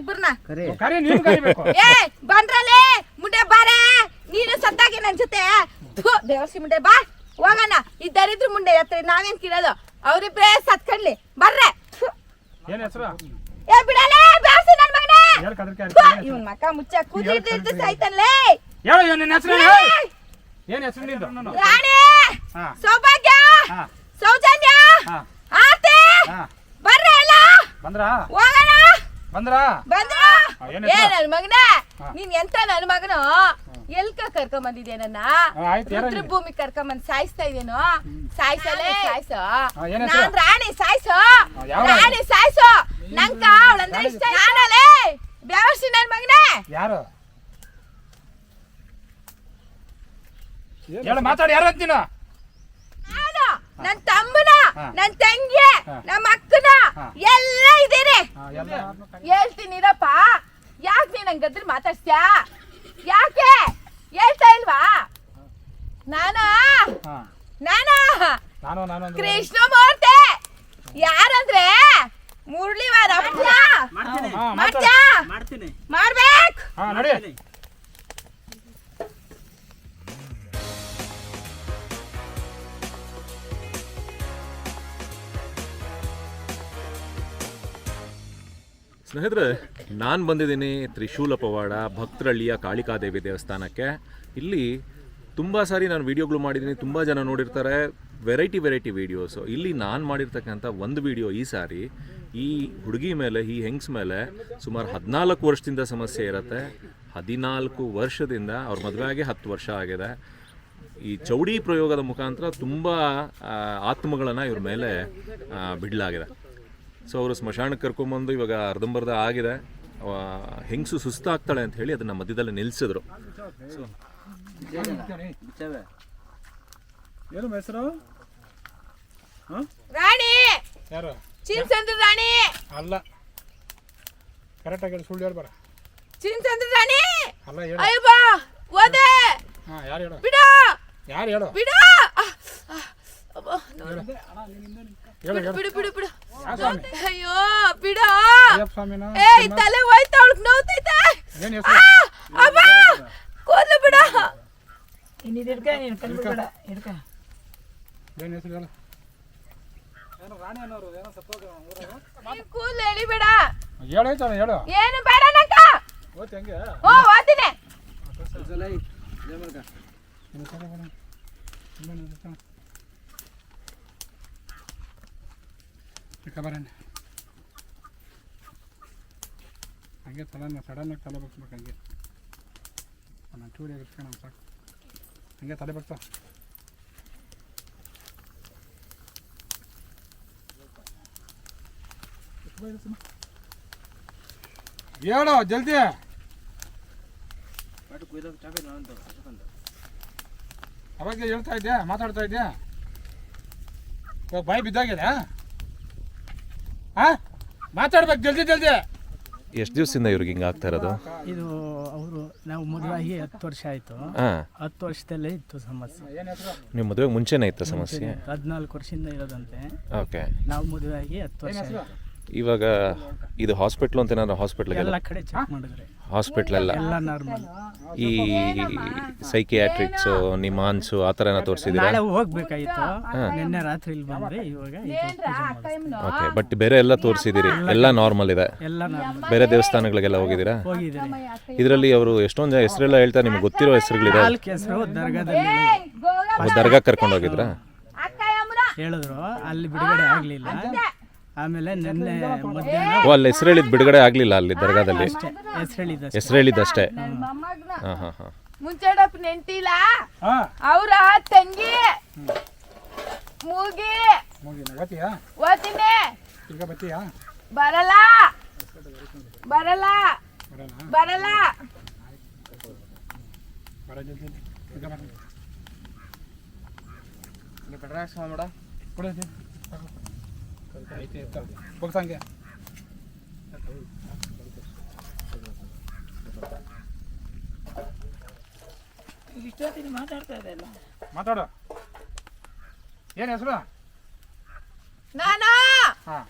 ಇಬ್ಬರನ್ನ ಕರಿ. ನೀನು ಕರಿಬೇಕು ಏ ಬಂದ್ರಲೇ? ಮುಂಡೆ ಬಾರೆ. ನೀನು ಸತ್ತಾಗೆ ನನ್ ಜೊತೆ. ದೇವಸಿ ದೇವರ್ಸಿ ಮುಂಡೆ ಬಾ. ಹೋಗಣ. ಈ ದರಿದ್ರ ಮುಂಡೆ ಹತ್ರ ನಾವೇನ್ ಕಿಡೋದು ಅವ್ರಿಬ್ರೇ ಸತ್ಕಣ್ಲಿ. ಬರ್ರೆ. ಏನ್ ಹೆಸರು? ಏ ಬಿಡಲೇ ದೇವಸಿ ನನ್ ಮಗನೇ. ಇವನ್ ಮಕ್ಕ ಮಕ ಮುಚ್ಚ ಕೂತಿರ್ತಿರ್ತಿ ಸಾಯ್ತಾನ್ಲೇ ಹೇಳು ಇವನ್ ನಿನ್ನ ಹೆಸರು? ಏನ್ ಹೆಸರು ನಿಂದು? ರಾಣಿ. ಸೌಭಾಗ್ಯ. ಸೌಜನ್ಯ. ಆರ್ತಿ ಬರ್ರೆ ಎಲ್ಲ. ಬಂದ್ರ? ಹೋಗೋಣ. ಬಂದ್ರ? ಬಂದ್ರ? ಏ ನನ್ ಮಗನೇ ನೀನ್ ಎಂತ ನನ್ ಮಗನು? ಎಲ್ಕ ಕರ್ಕೊಂಡ್ ಬಂದಿದ್ಯಾ ನನ್ನ? ಭೂಮಿ ಕರ್ಕೊಂಡ್ ಬಂದ್ ಸಾಯಿಸ್ತಾ ಇದೇನು? ಸಾಯಿಸಲೇ? ಸಾಯಿಸೋ? ನಾನ್ ರಾಣಿ ಸಾಯಿಸೋ? ರಾಣಿ? ಸಾಯಿಸೋ? ನಂಕ ಅವಳಂದ್ರೆ ಇಷ್ಟ ನಾನಲೇ ಬ್ಯಾವರ್ಸಿ ನನ್ ಮಗನೇ? ಯಾರು? ಹೇಳು ಮಾತಾಡಿ ಯಾರು ಅಂತೀನ ನಾನು? ನನ್ ತಮ್ಮನ. ನನ್ ತಂಗಿ ನಮ್ಮ ಅಕ್ಕನ ಎಲ್ಲ ಇದೇನೆ ಹೇಳ್ತೀನಿರಪ್ಪ ಯಾಕೆ ನೀನ್ ಗದ್ರ ಮಾತಾಡ್ಸ್ಯಾ ಯಾಕೆ? ಹೇಳ್ತಾ ಇಲ್ವಾ? ನಾನಾ? ನಾನ ನಾನಾ? ನಾನು ನಾನು ಅಂದ್ರೆ ಕೃಷ್ಣಮೂರ್ತಿ ಯಾರಂದ್ರೆ? ಮುರಳಿವಾರ ಮಾಡ್ಬೇಕು. ಸ್ನೇಹಿತರೆ, ನಾನು ಬಂದಿದ್ದೀನಿ ತ್ರಿಶೂಲ ಪವಾಡ, ಭಕ್ತರಳ್ಳಿಯ ಕಾಳಿಕಾದೇವಿ ದೇವಸ್ಥಾನಕ್ಕೆ. ಇಲ್ಲಿ ತುಂಬ ಸಾರಿ ನಾನು ವೀಡಿಯೋಗಳು ಮಾಡಿದ್ದೀನಿ, ತುಂಬ ಜನ ನೋಡಿರ್ತಾರೆ ವೆರೈಟಿ ವೆರೈಟಿ ವೀಡಿಯೋಸು ಇಲ್ಲಿ ನಾನು ಮಾಡಿರ್ತಕ್ಕಂಥ ಒಂದು ವಿಡಿಯೋ ಈ ಸಾರಿ, ಈ ಹುಡುಗಿ ಮೇಲೆ, ಈ ಹೆಂಗ್ಸ್ ಮೇಲೆ ಸುಮಾರು ಹದಿನಾಲ್ಕು ವರ್ಷದಿಂದ ಸಮಸ್ಯೆ ಇರುತ್ತೆ. ಹದಿನಾಲ್ಕು ವರ್ಷದಿಂದ, ಅವ್ರ ಮದುವೆ ಆಗಿ ಹತ್ತು ವರ್ಷ ಆಗಿದೆ. ಈ ಚೌಡಿ ಪ್ರಯೋಗದ ಮುಖಾಂತರ ತುಂಬ ಆತ್ಮಗಳನ್ನು ಇವ್ರ ಮೇಲೆ ಬಿಡಲಾಗಿದೆ. ಸೊ ಅವರು ಸ್ಮಶಾನಕ್ಕೆ ಕರ್ಕೊಂಬಂದು ಇವಾಗ ಅರ್ಧಂಬರ್ಧ ಆಗಿದೆ. ಅವ ಹೆಂಗಸು ಸುಸ್ತಾಗ್ತಾಳೆ ಅಂತ ಹೇಳಿ ಅದನ್ನ ಮಧ್ಯದಲ್ಲಿ ನಿಲ್ಲಿಸಿದ್ರು ಏನು ಹೆಸರು? ರಾಣಿ! ಯಾರು? ಚಿನ್ಸಂದ್ರ ರಾಣಿ! ಅಲ್ಲ. ಕರೆಕ್ಟಾಗಿ ಆಗಿ ಸುಳ್ಳು ಹೇಳ್ಬೇಡ ಚಿನ್ಸಂದ್ರ ರಾಣಿ! ಅಲ್ಲ ಹೇಳು. ಅಯ್ಯ ಬಾ ಓದೆ ಹಾ ಯಾರು ಹೇಳು? ಬಿಡ! ಯಾರು ಹೇಳು? ಬಿಡ! ಬಿಡು ಬಿಡು ಬಿಡು ಅಯ್ಯೋ ಬಿಡ. ಅಯ್ಯಪ್ಪ ಸ್ವಾಮಿನ ಏ ತಲೆ ಹೋಯ್ತ ನೋವ್ತೈತೆ. ಕೂದ್ಲು ಬಿಡ. ಏನು ಹೆಸರು ಹೇಳು? ಕೂದ್ಲು ಎಳಿಬೇಡ ಏನು ಬೇಡ ಹಂಗೆ? ಬರೋಣ. ಹಂಗೆ ತಲನ ಸಡನ್ನಾಗಿ ತಲೆ ಬಗ್ಸ್ಬೇಕು ಹಂಗೆ. ನಾನು ಚೂಡಿ ಇರ್ಸ್ಕೊಂಡು ಸಾಕು. ಹಂಗೆ ತಲೆ ಬಗ್ಸ. ಹೇಳೋ ಜಲ್ದಿ. ಅವಾಗ ಹೇಳ್ತಾ ಇದ್ಯಾ ಮಾತಾಡ್ತಾ ಇದ್ಯಾ? ಇವಾಗ ಬಾಯಿ ಬಿದ್ದಾಗಿದೆ ಹಾ ಮಾತಾಡ್ಬೇಕು ಜಲ್ದಿ ಜಲ್ದಿ. ಎಷ್ಟು ದಿವಸದಿಂದ ಇವ್ರಿಗೆ ಹಿಂಗೆ ಆಗ್ತಾ ಇರೋದು? ಇದು ಅವರು ನಾವು ಮದುವೆಯಾಗಿ ಹತ್ತು ವರ್ಷ ಆಯಿತು. ಹಾಂ. ಹತ್ತು ವರ್ಷದಲ್ಲೇ ಇತ್ತು ಸಮಸ್ಯೆ. ನಿಮ್ಮ ಮದುವೆಗೆ ಮುಂಚೆನೇ ಇತ್ತು ಸಮಸ್ಯೆ? ಹದಿನಾಲ್ಕು ವರ್ಷದಿಂದ ಇರೋದಂತೆ. ಓಕೆ. ನಾವು ಮದುವೆಯಾಗಿ ಹತ್ತು ವರ್ಷ ಆಯ್ತು. ಇವಾಗ ಇದು ಹಾಸ್ಪಿಟ್ಲು ಅಂತ ಏನಾದ್ರು ಹಾಸ್ಪಿಟ್ಲಿಗೆ ಎಲ್ಲ ಕಡೆ ಚೆಕ್ ಮಾಡಿದ್ರೆ. ಹಾಸ್ಪಿಟ್ಲ್ ಎಲ್ಲ. ಎಲ್ಲ ನಾರ್ಮಲ್ ಈ ಸೈಕಿಯಾಟ್ರಿಕ್ಸು ನಿಮಾನ್ಸು ಆ ಥರ ಏನೋ ತೋರಿಸಿದ್ದೀರಾ? ನಾಳೆ ಹೋಗ್ಬೇಕಾಗಿತ್ತು. ನಿನ್ನೆ ರಾತ್ರಿ ಇಲ್ಲಿ ಬಂದ್ರೆ ಇವಾಗ. ಓಕೆ ಬಟ್ ಬೇರೆ ಎಲ್ಲ ತೋರಿಸಿದ್ದೀರಿ. ಎಲ್ಲ ನಾರ್ಮಲ್ ಇದೆ. ಎಲ್ಲ ಬೇರೆ ದೇವಸ್ಥಾನಗಳಿಗೆಲ್ಲ ಹೋಗಿದ್ದೀರಾ? ಹೋಗಿದ್ದೀನಿ. ಇದರಲ್ಲಿ ಅವರು ಎಷ್ಟೊಂದು ಜನ ಹೆಸರೆಲ್ಲ ಹೇಳ್ತಾರೆ ನಿಮ್ಗೆ ಗೊತ್ತಿರೋ ಹೆಸರುಗಳಿದೆ ನಾಲ್ಕು ಹೆಸರು ದರ್ಗಾದಲ್ಲಿ ಅವ್ರು ದರ್ಗಾ ಕರ್ಕೊಂಡು ಹೋಗಿದ್ರಾ ಹೇಳಿದ್ರು ಅಲ್ಲಿ ಬಿಡುಗಡೆ ಆಗಲಿಲ್ಲ. ಆಮೇಲೆ ನಿನ್ನೆ ಮಧ್ಯಾಹ್ನ ಓ ಅಲ್ಲಿ ಹೆಸರು ಹೇಳಿದ್ ಬಿಡುಗಡೆ ಆಗಲಿಲ್ಲ ಅಲ್ಲಿ ದರ್ಗಾದಲ್ಲಿ? ಅಷ್ಟೇ ಹೆಸರು ಹೇಳಿದ್ದಷ್ಟೇ ಹೆಸರು ಹೇಳಿದ್ದಷ್ಟೇ ಮೊಮ್ಮಗ್ನ ಹಾಂ ಹಾಂ ಹಾಂ. ಮುಂಚೆಡಪ್ಪ ನೆಂಟಿಲ್ಲ? ಹಾ. ಅವ್ರ ತಂಗಿ. ಮೂಗಿ. ಮುಗಿನ ಬರಲ್ಲ. ಬರಲ್ಲ. ಬರೋಣ ಬರಲ್ಲ. ಬರೋ ಜಲ್ದಿ ಕೊಡು ಜಲ್ದಿ. ಐತೆ ಮಾತಾಡ್ತಾ ಇದೆಯಲ್ಲ ಮಾತಾಡು. ಏನು ಹೆಸರು? ನಾನಾ? ಹಾಂ.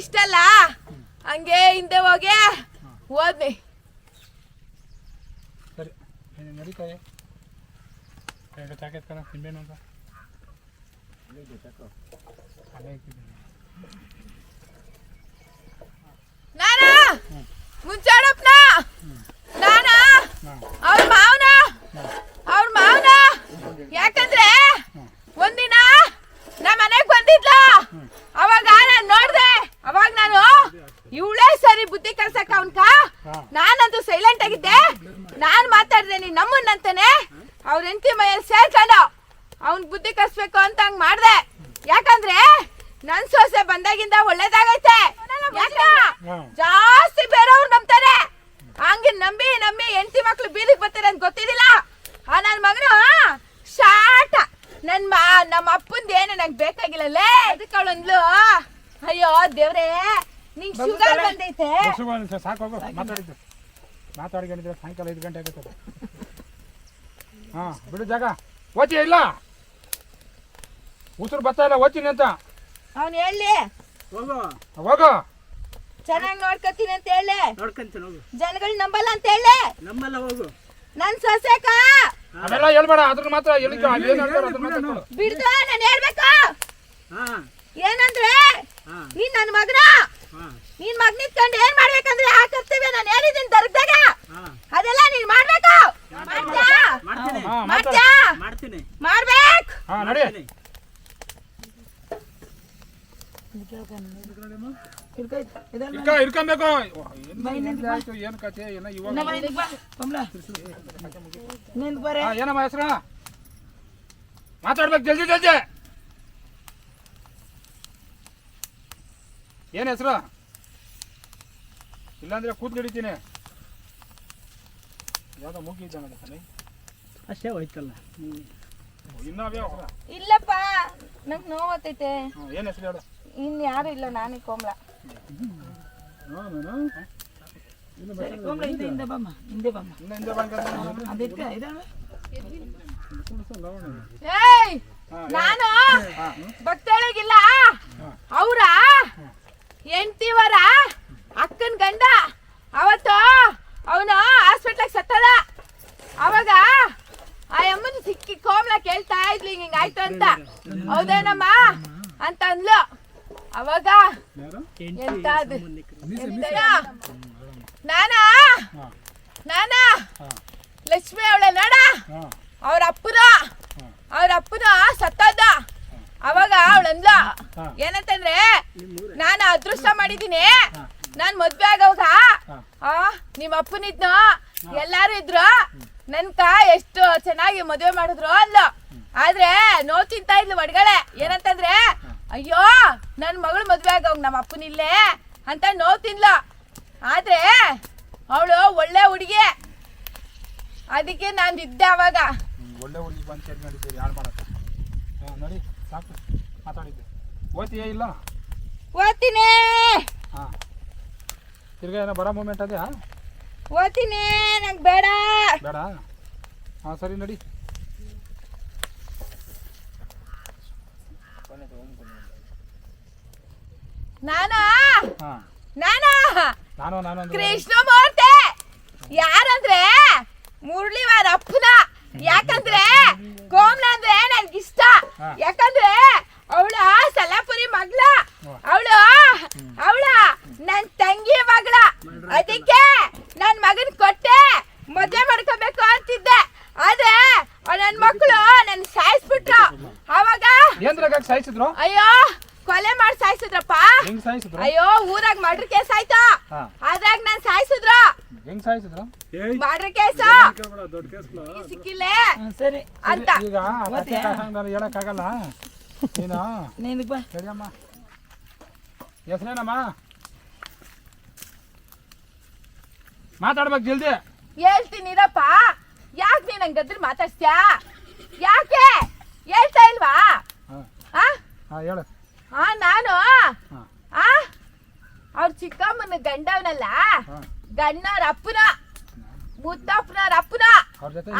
ಇಷ್ಟಲ್ಲ? ಹಂಗೆ ಹಿಂದೆ ಹೋಗಿ. ಹೋದ್ನಿ. ಸರಿ. ನೀನು ನಡೀತಾಯಿ ಈಗ ಚಾಕೆತ್ ಕಣ ನಿಂಬೇನು ಅಂತ. ಅಲ್ಲೇ ಇಟ್ಟಿದ್ದೀನಿ. ನಾನ? ಮುಂಚಾಡಪ್ಪನ ನಾನ? ಅವ್ರ ಮಾವನ? ಅವ್ರ ಮಾವನ? ಯಾಕಂದ್ರೆ ಒಂದಿನ ನಮ್ಮ ಮನೆಗ್ ಬಂದಿದ್ಲ ಅವಾಗ ನಾನು ನೋಡ್ದೆ ನಾನು? ಇವಳೇ ಸರಿ ಬುದ್ಧಿ ಕಲ್ಸಕ್ಕ ಅವನ್ಕ? ನಾನಂತೂ ಸೈಲೆಂಟ್ ಆಗಿದ್ದೆ. ನಾನ್ ಮಾತಾಡ್ದೆ ನೀನ್ ನಮ್ಮನ್ನಂತಾನೆ ಅವ್ರ ಹೆಂಡತಿ ಮೈಯಲ್ಲಿ ಸೇರ್ಕೊಂಡು ಅವ್ನ್ ಬುದ್ಧಿ ಕಲ್ಸ್ಬೇಕು ಅಂತ ಹಂಗ್ ಮಾಡ್ದೆ. ಯಾಕಂದ್ರೆ ನನ್ ಸೊಸೆ ಬಂದಾಗಿಂದ ಒಳ್ಳೇದಾಗೈತೆ. ಜಾಸ್ತಿ ಬೇರೆಯವ್ರು ನಂಬ್ತಾರೆ. ಹಂಗೆ ನಂಬಿ ನಂಬಿ ಹೆಂಡತಿ ಮಕ್ಳು ಬೀದಿಗೆ ಬರ್ತಾರೆ ಅಂತ ಗೊತ್ತಿದಿಲ್ಲ ಆ ನನ್ ಮಗನು ಶಾಟ ನನ್ ಮಾ ನಮ್ಮ ಅಪ್ಪಂದ ಏನು ನಂಗೆ ಬೇಕಾಗಿಲ್ಲಲ್ಲೇ? ಅದಕ್ಕೆ ಅವಳೊಂದ್ಲು ಅಯ್ಯೋ ದೇವ್ರೇ ನಿಂಗ್ ಶುಗರ್ ಬಂದೈತೆ. ಸಾಕು ಹೋಗು ಮಾತಾಡಿದ್ದು. ಮಾತಾಡ್ಕೊಂಡಿದ್ರೆ ಸಾಯಂಕಾಲ ಐದು ಗಂಟೆ ಆಗುತ್ತದೆ ಹಾಂ ಬಿಡು ಜಾಗ. ಓಚಿ ಇಲ್ಲ. ಉಸಿರು ಬರ್ತಾ ಇಲ್ಲ ಓಚಿನಿ ಅಂತ ಅವನ್ ಹೇಳಿ. ಹೋಗು. ಚೆನ್ನಾಗಿ ಚೆನ್ನಾಗ್ ನೋಡ್ಕೊತೀನಿ ಅಂತ ಹೇಳಿ. ನೋಡ್ಕೊಂತೀನಿ ಹೋಗು. ಜನಗಳು ನಂಬಲ್ಲ ಅಂತ ಹೇಳಿ. ನಂಬಲ್ಲ ಹೋಗು. ನನ್ ಸೊಸೆಕ. ಅದೆಲ್ಲ ಹೇಳ್ಬೇಡ ಅದ್ರ ಮಾತ್ರ ಹೇಳಿಕ ಏನು ಹೇಳ್ತಾರೆ ಅದ್ರ ಮಾತ್ರ ಕೊಡು. ಬಿಡ್ದು ನಾನು ಹೇಳ್ಬೇಕು. ಹಾ. ಏನಂದ್ರೆ ನೀನ್ ನನ್ನ ಮಗನ? ಹಾ. ನೀನ್ ಮಗನ ಇಟ್ಕೊಂಡು ಏನ್ ಮಾಡ್ಬೇಕಂದ್ರೆ ಆ ಕರ್ತೀವಿ ನಾನು ಹೇಳಿದ್ದೀನಿ ದರ್ಗದಾಗ ಹಾ. ಅದೆಲ್ಲ ನೀನ್ ಮಾಡ್ಬೇಕು. ಮಾಡ್ತ್ಯಾ? ಇರ್ಕೊಬೇಕು. ಏನು ಕತೆ ಏನೋ ಇವಾಗ? ಹಾ, ಏನಮ್ಮ ಹೆಸರು? ಮಾತಾಡ್ಬೇಕು ಜಲ್ದಿ ಜಲ್ದಿ. ಏನು ಹೆಸರು? ಇಲ್ಲಾಂದ್ರೆ ಕೂತ್ ಹಿಡಿತೀನಿ ಯಾವ್ದೋ ಮುಗಿದ್ದಾನೆ ಅಷ್ಟೇ ಹೋಯ್ತಲ್ಲ. ಇನ್ನೂ ಅವ್ಯಾವ ಹೆಸರು? ಇಲ್ಲಪ್ಪ ನಂಗ್ ನೋವತ್ತೈತೆ ಏನು ಹೆಸರು ಹೇಳು. ಇನ್ ಯಾರು ಇಲ್ಲ ನಾನೇ ಕೋಮ್ಲ. ಇನ್ನು ಹಿಂದೆ ಬಂದ್ ಏಯ್ ನಾನು ಭಕ್ತಳಿಗಿಲ್ಲ ಅವ್ರ? ಹೆಂಡ್ತಿವರ? ಅಕ್ಕನ ಗಂಡ? ಅವತ್ತು ಅವನು ಹಾಸ್ಪಿಟ್ಲಾಗ ಸತ್ತದ. ಅವಾಗ ಆ ಅಮ್ಮನ ಸಿಕ್ಕಿ ಕೋಮಲ ಕೇಳ್ತಾ ಇದ್ಲಿ ಹಿಂಗಾಯ್ತು ಅಂತ. ಹೌದೇನಮ್ಮ? ಅಂತ ಅಂದ್ಲು. ಅವಾಗ ಎಂತ ಅದು? ನಾನಾ? ನಾನಾ? ಲಕ್ಷ್ಮಿ ಅವಳ ನೋಡ? ಅವ್ರ ಅಪ್ಪನ? ಅವ್ರ ಅಪ್ಪನ ಸತ್ತದ ಅವಾಗ ಅವಳಂದ್ಲ ಏನಂತಂದ್ರೆ ನಾನು ಅದೃಷ್ಟ ಮಾಡಿದೀನಿ ನಾನ್ ಮದ್ವೆ ಆಗವಾಗ ಆ ನಿಮ್ಮ ಅಪ್ಪನಿದ್ನು ಎಲ್ಲಾರು ಇದ್ರು ನನ್ಕ ಎಷ್ಟು ಚೆನ್ನಾಗಿ ಮದ್ವೆ ಮಾಡಿದ್ರು ಅಲ್ಲ ಆದ್ರೆ ನೋವು ತಿಂತಾ ಇದ್ಲು ಒಡ್ಗಳೆ. ಏನಂತಂದ್ರೆ ಅಯ್ಯೋ ನನ್ ಮಗಳು ಮದ್ವೆ ಆಗವಾಗ ನಮ್ಮ ಅಪ್ಪನಿಲ್ಲೇ ಅಂತ ನೋವು ತಿನ್ಲು ಆದ್ರೆ ಅವಳು ಒಳ್ಳೆ ಹುಡುಗಿ. ಅದಕ್ಕೆ ನಾನು ಇದ್ದೆ ಅವಾಗ. ಒಳ್ಳೆ ಹುಡುಗಿ ಬಂದು ನೋಡಿ. ಸಾಕು. ಮಾತಾಡಿದ್ದೆ. ಓದ್ತೀಯಾ ಇಲ್ಲ? ಓದ್ತೀನಿ ಹಾಂ. ತಿರ್ಗಾ ಏನೋ ಬರೋ ಮೂಮೆಂಟ್ ಅದೇ ಓದ್ತೀನಿ ನಂಗೆ ಬೇಡ. ಬೇಡ? ಹಾಂ ಸರಿ ನಡಿ. ನಾನು? ಹಾಂ. ನಾನಾ? ನಾನು ನಾನು ಕೃಷ್ಣ ಕೃಷ್ಣಮೂರ್ತಿ ಯಾರಂದ್ರೆ ಮುರಳಿವಾರ ಅಪ್ಪನ ಯಾಕಂದ್ರೆ ಕೋಮ್ಲ ಅಂದ್ರೆ ನನ್ಗಿಷ್ಟ ಹಾ. ಯಾಕಂದ್ರೆ ಅವಳ ಸಲಾಪುರಿ ಮಗ್ಳ ಅವಳು ಅವಳ ನನ್ ತಂಗಿ ಮಗಳ ಅದಕ್ಕೆ ನನ್ ಮಗನ್ ಕೊಟ್ಟೆ ಮದ್ವೆ ಮಾಡ್ಕೋಬೇಕು ಅಂತಿದ್ದೆ ಆದ್ರೆ ನನ್ ಮಕ್ಳು ನನ್ ಸಾಯಿಸ್ಬಿಟ್ರು ಅವಾಗ ಏನ್ರಾಗ ಸಾಯಿಸಿದ್ರು ಅಯ್ಯೋ ಕೊಲೆ ಮಾಡಿ ಸಾಯಿಸಿದ್ರಪ್ಪ ಹೆಂಗ್ ಸಾಯಿಸಿದ್ರು ಅಯ್ಯೋ ಊರಾಗ ಮರ್ಡರ್ ಕೇಸ್ ಆಯ್ತು ಹಾ ಅದ್ರಾಗ ನಾನ್ ಸಾಯಿಸಿದ್ರು ಹೆಂಗ್ ಸಾಯಿಸಿದ್ರು ಮರ್ಡರ್ ಕೇಸ್ ಸಿಕ್ಕಿಲ್ಲೇ? ಸರಿ. ಅಂತ. ಈಗ ಹೇಳಕ್ಕಾಗಲ್ಲ? ನೀನು? ನೀನು ಬಾ. ಸರಿಯಮ್ಮ. ಹೆಸರೇನಮ್ಮ? ಮಾತಾಡ್ಬೇಕು ಜಲ್ದಿ. ಹೇಳ್ತೀನಿರಪ್ಪ ಯಾಕೆ ನೀನು ಹಂಗ್ ಗದ್ರ ಮಾತಾಡ್ಸ್ತ್ಯಾ? ಯಾಕೆ? ಹೇಳ್ತಾ ಇಲ್ವಾ? ಹಾಂ. ಹಾಂ ಹೇಳು. ಆ ನಾನು? ಹಾಂ. ಆ? ಅವ್ರ ಚಿಕ್ಕಮ್ಮನ ಗಂಡವನಲ್ಲ? ಹಾಂ. ಗಂಡವ್ರ ಅಪ್ಪನ? ಮುತ್ತಪ್ಪನವ್ರ ಅಪ್ಪನ.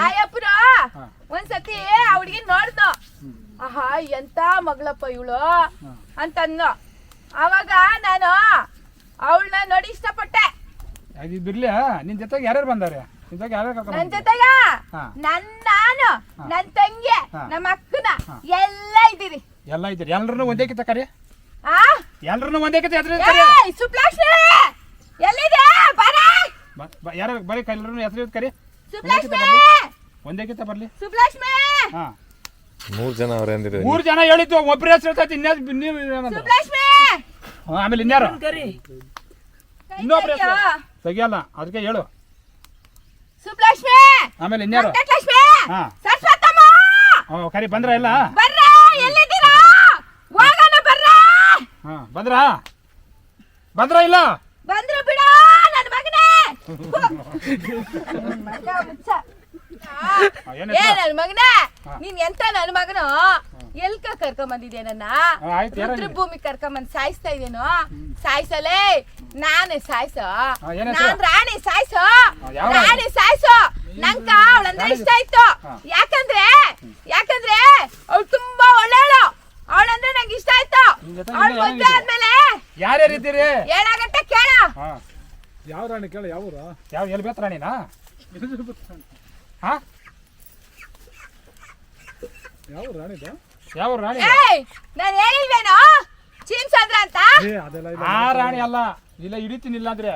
ಆಯಪ್ಪನ. ಒಂದ್ಸತಿ ಅವಳಿಗೆ ನೋಡ್ದ ಆಹಾ ಎಂತ ಮಗಳಪ್ಪ ಇವಳು. ಅಂತಂದು ಅವಾಗ ನಾನು ಅವಳನ್ನ ನೋಡಿ ಇಷ್ಟಪಟ್ಟೆ. ಅದು ನಿನ್ ಜೊತೆಗೆ ಯಾರ್ಯಾರು ಬಂದಾರೆ? ನಿನ್ ಜೊತೆಗೆ ಯಾರ್ಯಾರು ಕರ್ಕೊಂಡ್ ನನ್? ಜೊತೆಗ? ನನ್ ನಾನು ನನ್ ತಂಗಿ ನಮ್ಮ ಅಕ್ಕನ ಎಲ್ಲ ಇದ್ದೀರಿ. ಎಲ್ಲ ಇದ್ದೀರಿ. ಎಲ್ಲರನ್ನು ಒಂದೇ ಕಿತ ಕರಿ. ಆ? ಎಲ್ರನ್ನೂ ಒಂದೇ ಕಿತ ಎಲ್ಲಿದೆ ಬರ! ಯಾರು ಬರೀ ಎಲ್ಲರನ್ನೂ ಹೆಸರು ಕರಿ. ಸುಬ್ಲಕ್ಷ್ಮಿ! ಒಂದೇ ಕಿತ್ತ ಬರ್ಲಿ ಹಾ. ಮೂರು ಜನ ಅವ್ರ ಅಂದಿದ್ದಾರೆ ಮೂರು ಜನ ಹೇಳಿದ್ದು ಒಬ್ರು ಹೆಸರು ಹೇಳ್ತೈತಿ ಇನ್ಯಾರು ನೀವು ಹಾ, ಆಮೇಲೆ ಇನ್ಯಾರು? ಕರಿ. ಇನ್ನೊಬ್ರು. ಹೆಸರು. ತೆಗಿಯಲ್ಲ ಅದಕ್ಕೆ ಹೇಳು. ಸುಬ್ಲಕ್ಷ್ಮಿ! ಆಮೇಲೆ ಇನ್ಯಾರು? ವೆಂಕಟಲಕ್ಷ್ಮಿ ಹಾ. ಸರಸ್ವತಮ್ಮ! ಓ ಕರಿ ಬಂದ್ರ ಎಲ್ಲ? ಬರ್ರ ಎಲ್ಲಿದ್ದೀರಾ? ಹೋಗೋಣ ಬರ್ರ! ಹಾ ಬಂದ್ರ? ಬಂದ್ರ ಇಲ್ಲ? ಬಂದ್ರು ಬಿಡ ನನ್ನ ಮಗನೇ ಮಗ ಮುಚ್ಚ. ಹಾ, ಏನ್ ಏ? ನನ್ ಮಗನೇ. ನೀನ್ ಎಂತ ನನ್ ಮಗನು? ಎಲ್ಕ ಕರ್ಕೊಂಡ್ ಬಂದಿದ್ಯಾ ನನ್ನ? ಹಾ, ಆಯ್ತು, ಯಾರೋ ರುದ್ರ ನೀನು? ಭೂಮಿ ಕರ್ಕೊಂಡ್ ಬಂದ್ ಸಾಯಿಸ್ತಾ ಇದೇನು ಸಾಯಿಸಲೇ? ನಾನೇ ಸಾಯ್ಸ? ನಾನ್ ರಾಣಿ ಸಾಯ್ಸ? ರಾಣಿ? ಸಾಯಿಸೋ? ನಂಗ ನಂಕ ಅವಳಂದ್ರೆ ಇಷ್ಟ ಆಯ್ತು. ಯಾಕಂದ್ರೆ ಯಾಕಂದ್ರೆ ಅವಳು ತುಂಬಾ ಒಳ್ಳೆಯವಳು ಅವಳಂದ್ರೆ ನಂಗೆ ಇಷ್ಟ ಆಯ್ತು. ಅವಳು ಮದ್ವೆ? ಆದ್ಮೇಲೆ ಯಾರ್ಯಾರಿದ್ದೀರಿ? ಏನಾಗತ್ತೆ ಕೇಳ. ಯಾವ ರಾಣಿ ಕೇಳ ಯಾವ ಊರು? ಯಾವ ಎಲ್ಲಿ ಬೇತ್ ರಾಣಿನಾ? ಹಾ? ಯಾವ ರಾಣಿದ ಯಾವ ರಾಣಿ? ನಾನು ಹೇಳಿಲ್ವೇನೋ? ಚೀನ್ಸಂದ್ರ ಅಂತ? ಏ ಅದೆಲ್ಲ ಇಲ್ಲ. ಆ ರಾಣಿ ಅಲ್ಲ. ಇಲ್ಲ ಹಿಡಿತೀನಿ ಇಲ್ಲ ಅಂದ್ರೆ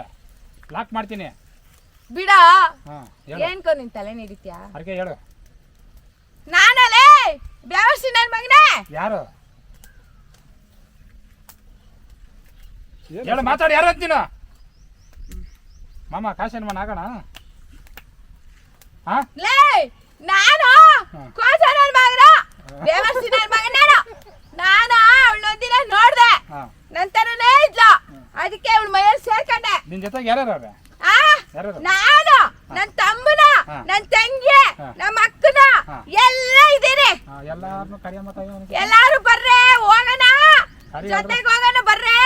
ಲಾಕ್ ಮಾಡ್ತೀನಿ. ಬಿಡ. ಹಾ ಹೇಳು. ಏನ್ಕೋ ನಿನ್ ತಲೆ ಹಿಡಿತ್ಯಾ ಅದಕ್ಕೆ ಹೇಳು. ನಾನಲ್ಲೇ? ಬ್ಯಾವರ್ಸಿ ನನ್ ಮಗನೇ? ಯಾರು? ಹೇಳು ಮಾತಾಡಿ ಯಾರು ಅಂತೀನ ಮಾಮ ಕಾಶನ್ ಮನ ಆಗೋಣ? ಹಾ ಲೇ ನಾನು ನನ್ ಮಗನ. ಬ್ಯಾವರ್ಸಿ ಮಗನ ನಾನು. ನಾನ ಅವಳೊಂದಿನ ನೋಡ್ದೆ. ಹಾ. ಇದ್ಲು ಅದಕ್ಕೆ ಅವಳ ಮೈಯಲ್ಲಿ ಸೇರ್ಕೊಂಡೆ. ನಿನ್ ಜೊತೆಗೆ ಯಾರ್ಯಾರು ಅವ್ರೆ? ಆ? ಯಾರ್ಯಾರು? ನಾನು ನನ್ನ ತಮ್ಮನ ಹಾ. ನನ್ ತಂಗಿ ಹಾ. ನಮ್ಮ ಅಕ್ಕನ ಹಾ. ಎಲ್ಲ ಇದ್ದೀನಿ. ಹಾ ಎಲ್ಲಾರನು ಕರಿಯ ಮತ ಎಲ್ಲಾರು ಬರ್ರೆ ಹೋಗೋಣ. ಸರಿ, ಜೊತೆಗೆ ಹೋಗೋಣ ಬರ್ರೆ.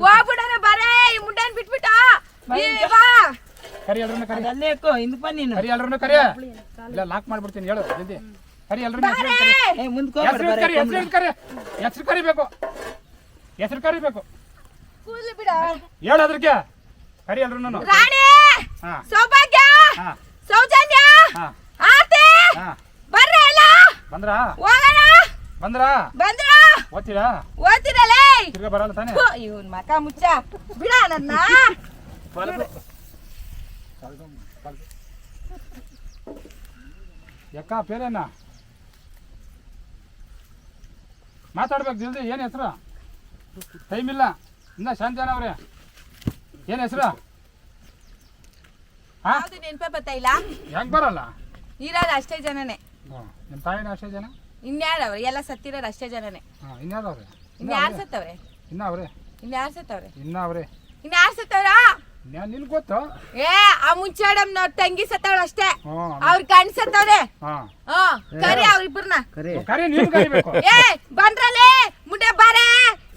ಹೋಗ್ಬಿಡೋಣ ಬರ್ರೆ. ಈ ಮುಂಡನ್ ಬಿಟ್ಬಿಟ್ಟ. ಕರಿ ಎಲ್ರನ್ನು ಕರಿ. ಅಲ್ಲೇ ಹಿಂದ್ ಬನ್ನಿ ನೀನು. ಕರಿ ಎಲ್ರನ್ನು ಕರಿ. ಇಲ್ಲ ಲಾಕ್ ಮಾಡ್ಬಿಡ್ತೀನಿ ಹೇಳು ಜಲ್ದಿ. ಕರಿ ಎಲ್ರನ್ನು ಏ ಹೆಸರು ಕರಿ ಹೆಸರು ಕರಿ. ಹೆಸರು ಕರಿಬೇಕು. ಹೆಸರು ಕರಿಬೇಕು. ಕೂದ್ಲು ಬಿಡ. ಹೇಳು ಅದ್ರಕ್ಕೆ. ಕರಿ ಎಲ್ರನ್ನು. ರಾಣಿ ಸೌಭಾಗ್ಯ ಸೌಜನ್ಯ ಆತೆ ಬರ್ರೆ ಎಲ್ಲ. ಬಂದ್ರ? ಹೋಗೋಣ. ಬಂದ್ರ? ಬಂದ್ರ. ಓದ್ತೀರಾ? ಓದ್ತಿರಲೇ ತಿರ್ಗಾ ಬರಲ್ಲ ತಾನೆ? ಇವನ್ ಮಕ ಮುಚ್ಚ. ಬಿಡ ನನ್ನ. ಯಾಕ ಪೇರೇನ? ಮಾತಾಡ್ಬೇಕು ಜಲ್ದಿ ಏನು ಹೆಸರು? ಟೈಮ್ ಇಲ್ಲ. ಇನ್ನ ಶಾಂತಿಯನ ಅವ್ರೆ. ಏನು ಹೆಸರು? ಹಾ? ಯಾವ್ದು ನೆನ್ಪೇ ಬರ್ತಾ ಇಲ್ಲ? ಹೆಂಗ್ ಬರಲ್ಲ? ಇರೋದು ಅಷ್ಟೇ ಜನನೇ. ನಿಮ್ ನಿಮ್ಮ ತಾಯಿನ ಅಷ್ಟೇ ಜನ? ಇನ್ಯಾರವ್ರೆ ಎಲ್ಲ ಸತ್ತಿರೋರು ಅಷ್ಟೇ ಜನನೇ. ಹಾಂ ಇನ್ಯಾರು ಅವ್ರೆ? ಇನ್ಯಾರು ಸತ್ತವ್ರೆ? ಇನ್ನ ಅವ್ರೆ? ಇನ್ಯಾರು ಸತ್ತವ್ರೆ? ಇನ್ನ ಅವ್ರೆ? ಇನ್ಯಾರು ಸತ್ತವ್ರ? ಗೊತ್ತಾ? ಏ ಆ ಮುಂಚಾಡಮ್ನ ತಂಗಿ ಸತ್ತವಳ ಅಷ್ಟೇ. ಅವ್ರ ಕಣ್ ಸತ್ತವ್ರೆ. ಹಾ. ಹ್ಮ್ ಕರಿ ಅವ್ರಿಬ್ರನ್ನ. ಕರೆ. ಕರಿ ನೀನು ಕರಿಬೇಕು. ಏ ಬಂದ್ರಲೇ ಮುಂಡೆ ಬಾರೆ.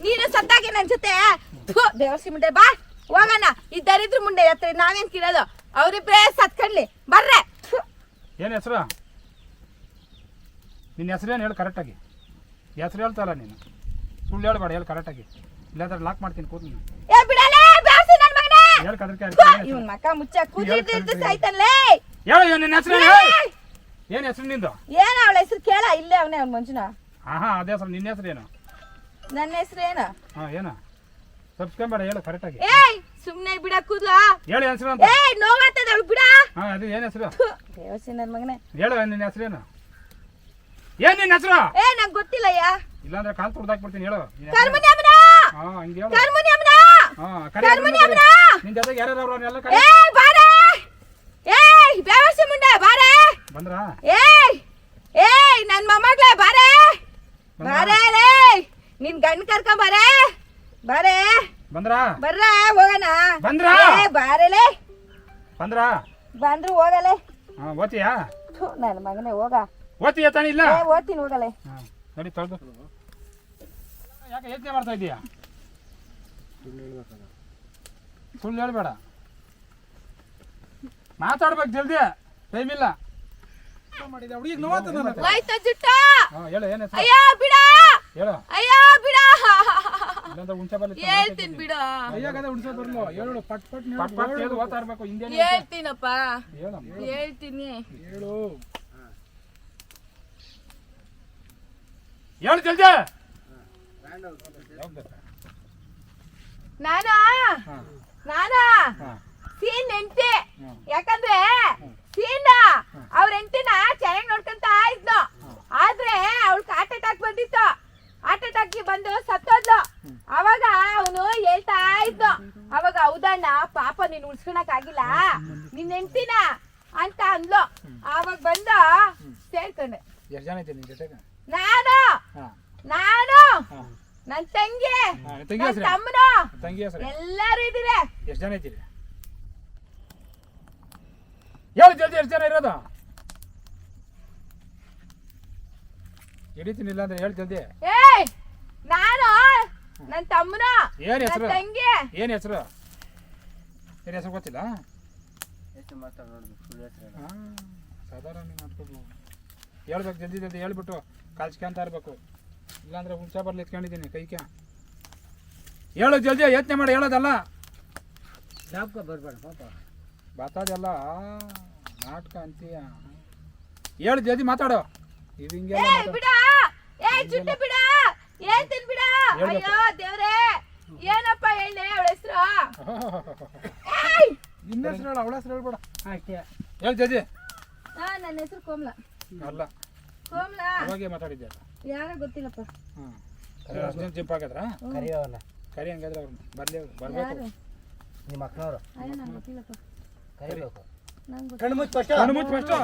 ನೀನು ಸತ್ತಾಗಿ ನನ್ ಜೊತೆ. ಥು, ದೇವರ್ಸಿ ಮುಂಡೆ ಬಾ. ಹೋಗೋಣ. ಈ ದರಿದ್ರ ಮುಂಡೆ ಹತ್ರ ನಾವೇನ್ ಕಿರೋದು? ಅವ್ರಿಬ್ರೇ ಸತ್ಕಡ್ಲಿ ಬರ್ರೆ. ಥು. ಏನು ಹೆಸರು? ನಿನ್ನ ಹೆಸರೇನು ಹೇಳು ಕರೆಕ್ಟಾಗಿ? ಹೆಸರು ಹೇಳ್ತಾರ ನೀನು. ಸುಳ್ಳು ಹೇಳ್ಬೇಡ ಹೇಳು ಕರೆಕ್ಟಾಗಿ. ಇಲ್ಲಾಂದ್ರೆ ಲಾಕ್ ಮಾಡ್ತೀನಿ ಕೂತು ಬಿಡಲೇ ಬ್ಯಾಸಿ ನನ್ ಮಗನೇ ಹೇಳು ಕರೆಕ್ಟ್ ಥು, ಇವನ್ ಮಕ್ಕ ಮುಚ್ಚ ಕೂತಿರ್ತಿರ್ತ ಸಾಯ್ತಾನಲೇ ಹೇಳು ನಿನ್ನ ಹೆಸರು ಏನ್ ಏನು ಹೆಸರು ನಿಂದು? ಏನ ಅವಳ ಹೆಸರು ಕೇಳ ಇಲ್ಲೇ ಅವನೇ ಅವ್ನ ಮಂಜುನ. ಹಾ ಹಾಂ ಅದೇ ಹೆಸರು ನಿನ್ನ ಹೆಸರು ಏನು? ನನ್ನ ಹೆಸರು ಏನ? ಹಾ ಏನು? ತಪ್ಸ್ಕೊಂಬೇಡ ಹೇಳು ಕರೆಕ್ಟಾಗಿ ಏಯ್ ಸುಮ್ನೆ ಬಿಡ ಕೂದ್ಲ ಹೇಳು ಹೆಸರು ಅಂತ? ಏಯ್ ನೋವಾಗ್ತದ ಅವಳು ಬಿಡ! ಹಾ ಅದು ಏನ್ ಹೆಸರು? ದೇವಸಿ ನನ್ ಮಗನೇ. ಹೇಳು ನಿನ್ನ ಹೆಸರು ಏನು? ನಿನ್ನ ಹೆಸರು? ಏ ನಂಗೆ ಗೊತ್ತಿಲ್ಲಯ್ಯ. ಇಲ್ಲಾಂದ್ರೆ ಕಾಲು ತುಡ್ದಾಕ್ಬಿಡ್ತೀನಿ ಹೇಳು. ಕರ್ಮುನಿಯಮ್ಮನ ಹಾ ಹಂಗೆ ಹೇಳು. ಹಾಂ ಕರಿ ಕರ್ಮುನಿಯಮ್ಮನ ನಿನ್ನ ಜೊತೆಗೆ ಯಾರ್ಯಾರು ಅವ್ರು ಅವ್ರನ್ನೆಲ್ಲ ಕರಿ ಏಯ್ ಬಾರೆ! ಏಯ್ ಬೇವಸಿ ಮುಂಡೆ ಬಾರೆ! ಬಂದ್ರಾ? ಏಯ್ ಏಯ್ ನನ್ ಮೊಮ್ಮಗ್ಳೆ ಬಾರೆ! ಬಾರೆ ನಿನ್ ಗಂಡ ಕರ್ಕೊಂಡ್ ಬಾರೆ! ಬಾರೆ! ಬಂದ್ರಾ? ಬರ್ರ ಹೋಗಣ. ಬಂದ್ರಾ? ಏ ಬಾರೆಲೆ ಬಂದ್ರಾ? ಬಂದ್ರು ಹೋಗಲೆ. ಹಾಂ ಓದ್ತೀಯಾ ನನ್ನ ಮಗನೇ ಹೋಗ. ಓತಿಯಾ ತಾನಿಲ್ಲ ಓದ್ತೀನಿ ಹೋಗಲೆ. ನಡಿ ತೊಳೆದು. ಯಾಕೆ ಯೋಚನೆ ಮಾಡ್ತಾ ಇದೀಯಾ? ಸುಳ್ಳು ಹೇಳ್ಬೇಡ. ಮಾತಾಡ್ಬೇಕು ಜಲ್ದಿ ಟೈಮ್ ಇಲ್ಲ. ಮಾಡಿದೆ. ಹುಡುಗಿಗೆ ನೋವಾಗ್ತದ ಹೋಯ್ತ ಜುಟ್ಟ ಹಾಂ ಹೇಳು ಏನು ಅಯ್ಯೋ ಬಿಡ! ಹೇಳು. ಅಯ್ಯ ಬಿಡ! ಇಲ್ಲಾಂದ್ರೆ ಹುಣ್ಸೆ ಬರ್ಲಿ ಹೇಳ್ತೀನಿ ಬಿಡು. ಕೈಯಾಗದೆ ಹುಣ್ಸೆ ಬರ್ಲು? ಹೇಳು ಪಟ್ ಪಟ್ ಪಟ್ ಪಟ್ ಹೇಳು. ಓದ್ತಾ ಇರ್ಬೇಕು ಹಿಂದೆ ಹೇಳ್ತೀನಪ್ಪ. ಹೇಳಮ್ಮ ಹೇಳ್ತೀನಿ. ಹೇಳು. ಹೇಳು ಜಲ್ದಿ? ನಾನ? ನಾನ? ಸೀನ್ ಹ್ಮ್. ಯಾಕಂದ್ರೆ ಸೀನ್ ಅವ್ರ ಹೆಂಡತಿನ ಚೆನ್ನಾಗಿ ನೋಡ್ಕೊಂತ ಇದ್ನು ಆದ್ರೆ ಅವಳಿಗೆ ಹಾರ್ಟ್ ಅಟ್ಯಾಕ್ ಬಂದಿತ್ತು. ಹಾರ್ಟ್ ಅಟ್ಯಾಕ್ ಬಂದು ಸತ್ತೋದ್ಲು. ಅವಾಗ ಅವನು ಹೇಳ್ತಾ ಇದ್ನು ಅವಾಗ ಹೌದಣ್ಣ ಪಾಪ ನೀನ್ ಉಳ್ಸ್ಕೊಳಕ್ ಆಗಿಲ್ಲ. ನಿನ್ ಹೆಂಡ್ತಿನ ಅಂತ ಅಂದ್ಲು. ಅವಾಗ ಬಂದು ಸೇರ್ಕೊಂಡೆ. ಎಷ್ಟು ಜನ ಇದ್ದೀನಿ ಜೊತೆಗೆ ನಾನು ಹಾ ನಾನು ಹಾ ನನ್ ತಂಗಿ. ಹಾ, ತಂಗಿ ನನ್ ಹೆಸ್ರು? ತಮ್ಮನು. ತಂಗಿ ಹೆಸರು ಎಲ್ಲರೂ ಇದ್ದೀರಿ. ಎಷ್ಟು ಜನ ಇದ್ದೀರಿ? ಹೇಳು ಜಲ್ದಿ ಎಷ್ಟು ಜನ ಇರೋದು? ಹಿಡಿತೀನಿ ಇಲ್ಲ ಅಂದ್ರೆ ಹೇಳು ಜಲ್ದಿ. ಏಯ್ ನಾನು ನನ್ ತಮ್ಮನ ಏನ್ ನನ್ ಹೆಸರು? ತಂಗಿ. ಏನು ಹೆಸರು? ಏನ್ ಹೆಸರು ಗೊತ್ತಿಲ್ಲ? ಹಾ, ಸಾಧಾರಣ ಮಾತ್ಕೊಡ್ಲು ಹೇಳ್ಬೇಕು ಜಲ್ದಿ ಜಲ್ದಿ ಹೇಳ್ಬಿಟ್ಟು ಕಲ್ಸ್ಕೊಂತ ಇರ್ಬೇಕು ಇಲ್ಲಾಂದ್ರೆ ಹುಣ್ಸೆ ಬರ್ಲಿ ಎತ್ಕೊಂಡಿದ್ದೀನಿ ಕ್ಯಾ. ಹೇಳು ಜಲ್ದಿ ಯತ್ನೆ ಮಾಡಿ ಹೇಳೋದಲ್ಲ. ಜಾಬ್ಕ ಬರ್ಬೇಡ ಪಾಪ. ಬರ್ತದಲ್ಲ ನಾಟಕ ಅಂತೀಯ. ಹೇಳು ಜಲ್ದಿ ಮಾತಾಡು. ಇದು ಹಿಂಗೆ ಏ. ಬಿಡ. ಏ ಚುಟ್ಟಿ ಬಿಡ. ಹೇಳ್ತೀನಿ ಬಿಡ. ಹೇಳ್ಬೇಕು. ಅಯ್ಯೋ ದೇವ್ರೇ ಏನಪ್ಪ ಹೇಳಿ ಅವಳ ಹೆಸರು? ನಿನ್ನ ಹೆಸರು ಹೇಳು ಅವಳ ಹೆಸರು ಹೇಳ್ಬೇಡ. ಅಷ್ಟೇ ಹೇಳು ಜಲ್ದಿ. ಆ, ನನ್ನ ಹೆಸರು ಕೋಮಲ. ಅಲ್ಲ. ಕೋಮಲ. ಅವಾಗೆ ಮಾತಾಡಿದ್ದೆ. ಯಾರ ಗೊತ್ತಿಲ್ಲಪ್ಪ. ಹಾಂ ಅಷ್ಟೊಂದು ಜಿಂಪ್ ಆಗಿದ್ರ ಕರಿಯವಲ್ಲ ಕರಿ ಹಂಗಾದ್ರೆ ಅವ್ರು. ಬರ್ಲಿ ಬರ್ಬೇಕು. ಯಾರು? ನಿಮ್ಮ ಅಕ್ಕನವರು. ಅಯ್ಯೋ ನಂಗೆ ಗೊತ್ತಿಲ್ಲಪ್ಪ. ಕರಿಬೇಕು. ನಂಗೆ ಕಣ್ಣು ಮುಚ್ಚಿ ಫಸ್ಟ್ ಕಣ್ಣು ಮುಚ್ಚಿ ಫಸ್ಟು